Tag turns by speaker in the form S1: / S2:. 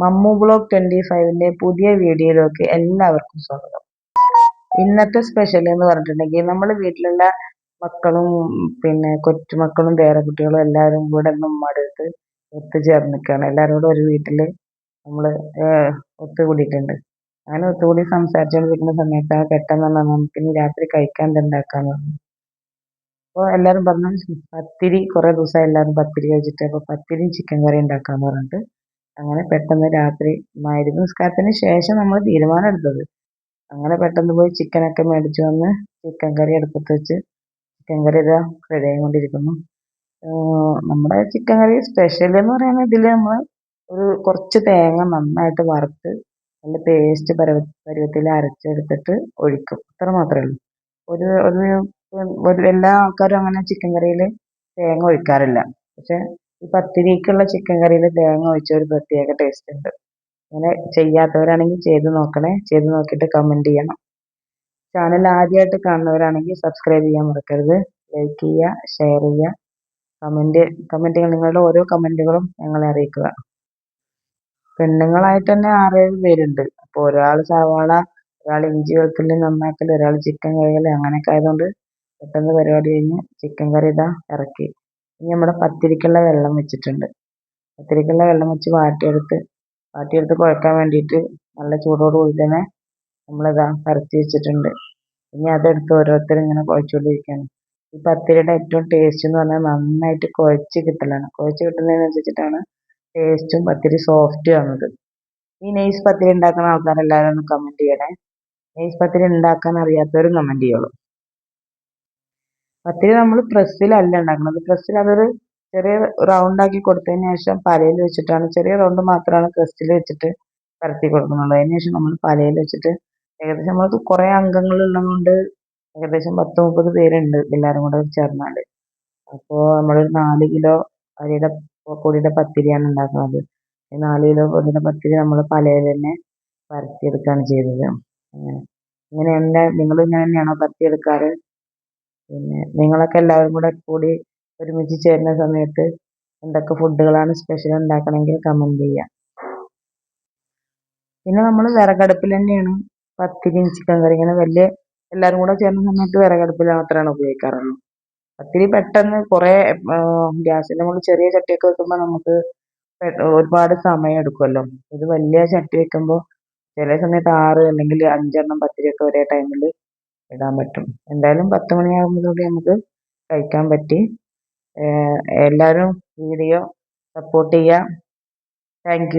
S1: Mammu blog twenty ഫൈവിന്റെ പുതിയ വീഡിയോയിലേക്ക് എല്ലാവർക്കും സ്വാഗതം. ഇന്നത്തെ സ്പെഷ്യൽ എന്ന് പറഞ്ഞിട്ടുണ്ടെങ്കിൽ നമ്മൾ വീട്ടിലുള്ള മക്കളും പിന്നെ കൊച്ചുമക്കളും പേരക്കുട്ടികളും എല്ലാവരും കൂടെ ഉമ്മയുടെ ഒത്തുചേർന്ന് നിൽക്കുകയാണ് എല്ലാവരും കൂടെ ഒരു വീട്ടിൽ നമ്മൾ ഒത്തുകൂടിയിട്ടുണ്ട്. അങ്ങനെ ഒത്തുകൂടി സംസാരിച്ചുകൊണ്ടിരിക്കുന്ന സമയത്താണ് പെട്ടെന്ന് പറഞ്ഞാൽ നമുക്ക് ഇനി രാത്രി കഴിക്കാൻ എന്തുണ്ടാക്കാന്ന് പറഞ്ഞു. അപ്പോൾ എല്ലാവരും പറഞ്ഞു പത്തിരി കുറേ ദിവസമായി എല്ലാവരും പത്തിരി കഴിച്ചിട്ട് അപ്പോൾ പത്തിരിയും ചിക്കൻ കറി ഉണ്ടാക്കാമെന്ന് പറഞ്ഞിട്ട് അങ്ങനെ പെട്ടെന്ന് രാത്രി മരുന്ന് നിസ്കാരത്തിന് ശേഷം നമ്മൾ തീരുമാനം എടുത്തത്. അങ്ങനെ പെട്ടെന്ന് പോയി ചിക്കനൊക്കെ മേടിച്ചു വന്ന് ചിക്കൻ കറി അടുപ്പത്ത് വെച്ച് ചിക്കൻ കറി ഇതാ റെഡി ആയിക്കൊണ്ടിരിക്കുന്നു. നമ്മുടെ ചിക്കൻ കറി സ്പെഷ്യൽ എന്ന് പറയുന്നത് ഇതിൽ നമ്മൾ ഒരു കുറച്ച് തേങ്ങ നന്നായിട്ട് വറുത്ത് നല്ല പേസ്റ്റ് പരുവ പരുവത്തിൽ അരച്ചെടുത്തിട്ട് ഒഴിക്കും. അത്ര മാത്രമേ ഉള്ളൂ. ഒരു ഒരു ഒരു എല്ലാ ആൾക്കാരും അങ്ങനെ ചിക്കൻ കറിയിൽ തേങ്ങ ഒഴിക്കാറില്ല. പക്ഷേ ഈ പത്തിരിക്കുള്ള ചിക്കൻ കറിയിൽ തേങ്ങ ഒഴിച്ച ഒരു പ്രത്യേക ടേസ്റ്റ് ഉണ്ട്. അങ്ങനെ ചെയ്യാത്തവരാണെങ്കിൽ ചെയ്ത് നോക്കണേ. ചെയ്ത് നോക്കിയിട്ട് കമന്റ് ചെയ്യണം. ചാനൽ ആദ്യമായിട്ട് കാണുന്നവരാണെങ്കിൽ സബ്സ്ക്രൈബ് ചെയ്യാൻ മറക്കരുത്. ലൈക്ക് ചെയ്യുക ഷെയർ ചെയ്യുക. കമന്റ് കമന്റുകൾ നിങ്ങളുടെ ഓരോ കമന്റുകളും ഞങ്ങളെ അറിയിക്കുക. പെണ്ണുങ്ങളായിട്ട് തന്നെ ആറേഴ് പേരുണ്ട്. അപ്പോൾ ഒരാൾ സവാള ഒരാൾ ഇഞ്ചി വെളുത്തുള്ളി നന്നാക്കൽ ഒരാൾ ചിക്കൻ കഴുകൽ അങ്ങനെയൊക്കെ ആയതുകൊണ്ട് പെട്ടെന്ന് പരിപാടി കഴിഞ്ഞ് ചിക്കൻ കറി ഇതാ ഇറക്കി. ഇനി നമ്മുടെ പത്തിരിക്കുള്ള വെള്ളം വെച്ചിട്ടുണ്ട്. പത്തിരിക്കുള്ള വെള്ളം വെച്ച് വാട്ടിയെടുത്ത് വാട്ടിയെടുത്ത് കുഴക്കാൻ വേണ്ടിയിട്ട് നല്ല ചൂടോടുകൂടി തന്നെ നമ്മളിതാ പരത്തി വെച്ചിട്ടുണ്ട്. ഇനി അതെടുത്ത് ഓരോരുത്തരും ഇങ്ങനെ കുഴച്ചുകൊണ്ടിരിക്കുകയാണ്. ഈ പത്തിരിയുടെ ഏറ്റവും ടേസ്റ്റ് എന്ന് പറഞ്ഞാൽ നന്നായിട്ട് കുഴച്ച് കിട്ടലാണ്. കുഴച്ച് കിട്ടുന്നതിനനുസരിച്ചിട്ടാണ് ടേസ്റ്റും പത്തിരി സോഫ്റ്റ് ആവുന്നത്. ഈ നെയ്സ് പത്തിരി ഉണ്ടാക്കുന്ന ആൾക്കാരെല്ലാവരും ഒന്ന് കമന്റ് ചെയ്യണേ. നെയ്സ് പത്തിരി ഉണ്ടാക്കാൻ അറിയാത്തവരും കമന്റ് ചെയ്യുള്ളൂ. പത്തിരി നമ്മൾ പ്രസ്സിലല്ല ഉണ്ടാക്കുന്നത് പ്രസ്സിൽ അതൊരു ചെറിയ റൗണ്ട് ആക്കി കൊടുത്തതിന് ശേഷം പലയിൽ വെച്ചിട്ടാണ്. ചെറിയ റൗണ്ട് മാത്രമാണ് പ്രസ്സിൽ വെച്ചിട്ട് പരത്തി കൊടുക്കുന്നത് അതിന് ശേഷം നമ്മൾ പലയിൽ വെച്ചിട്ട് ഏകദേശം നമ്മൾ കുറേ അംഗങ്ങൾ ഉള്ളതുകൊണ്ട് ഏകദേശം പത്ത് മുപ്പത് പേരുണ്ട് എല്ലാവരും കൂടെ ചേർന്നാൽ അപ്പോൾ നമ്മളൊരു നാല് കിലോ അരിയുടെ പൊടിയുടെ പത്തിരിയാണ് ഉണ്ടാക്കുന്നത് ഈ നാല് കിലോ പൊടിയുടെ പത്തിരി നമ്മൾ പലയിൽ തന്നെ പരത്തിയെടുക്കുകയാണ് ചെയ്തത്. അങ്ങനെ. ഇങ്ങനെ എന്നെ നിങ്ങൾ ഇങ്ങനെ തന്നെയാണോ പരത്തിയെടുക്കാറ്? പിന്നെ നിങ്ങളൊക്കെ എല്ലാവരും കൂടെ കൂടി ഒരുമിച്ച് ചേരുന്ന സമയത്ത് എന്തൊക്കെ ഫുഡുകളാണ് സ്പെഷ്യൽ ഉണ്ടാക്കണമെങ്കിൽ കമന്റ് ചെയ്യാം. പിന്നെ നമ്മൾ വിറകടുപ്പിൽ തന്നെയാണ് പത്തിരിയും ചിക്കൻ കറി ഇങ്ങനെ വലിയ എല്ലാവരും കൂടെ ചേർന്ന സമയത്ത് വിറകടുപ്പിൽ മാത്രമാണ് ഉപയോഗിക്കാറുള്ളൂ. പത്തിരി പെട്ടെന്ന് കുറേ ഗ്യാസിൽ നമ്മൾ ചെറിയ ചട്ടിയൊക്കെ വെക്കുമ്പോൾ നമുക്ക് ഒരുപാട് സമയം എടുക്കുമല്ലോ ഇത് വലിയ ചട്ടി വെക്കുമ്പോൾ ചില സമയത്ത് ആറ് അല്ലെങ്കിൽ അഞ്ചെണ്ണം പത്തിരിയൊക്കെ ഒരേ ടൈമിൽ ഇടാൻ പറ്റും. എന്തായാലും പത്ത് മണിയാകുമ്പോഴേക്കും നമുക്ക് കഴിക്കാൻ പറ്റി. എല്ലാവരും വീഡിയോ സപ്പോർട്ട് ചെയ്യുക. താങ്ക്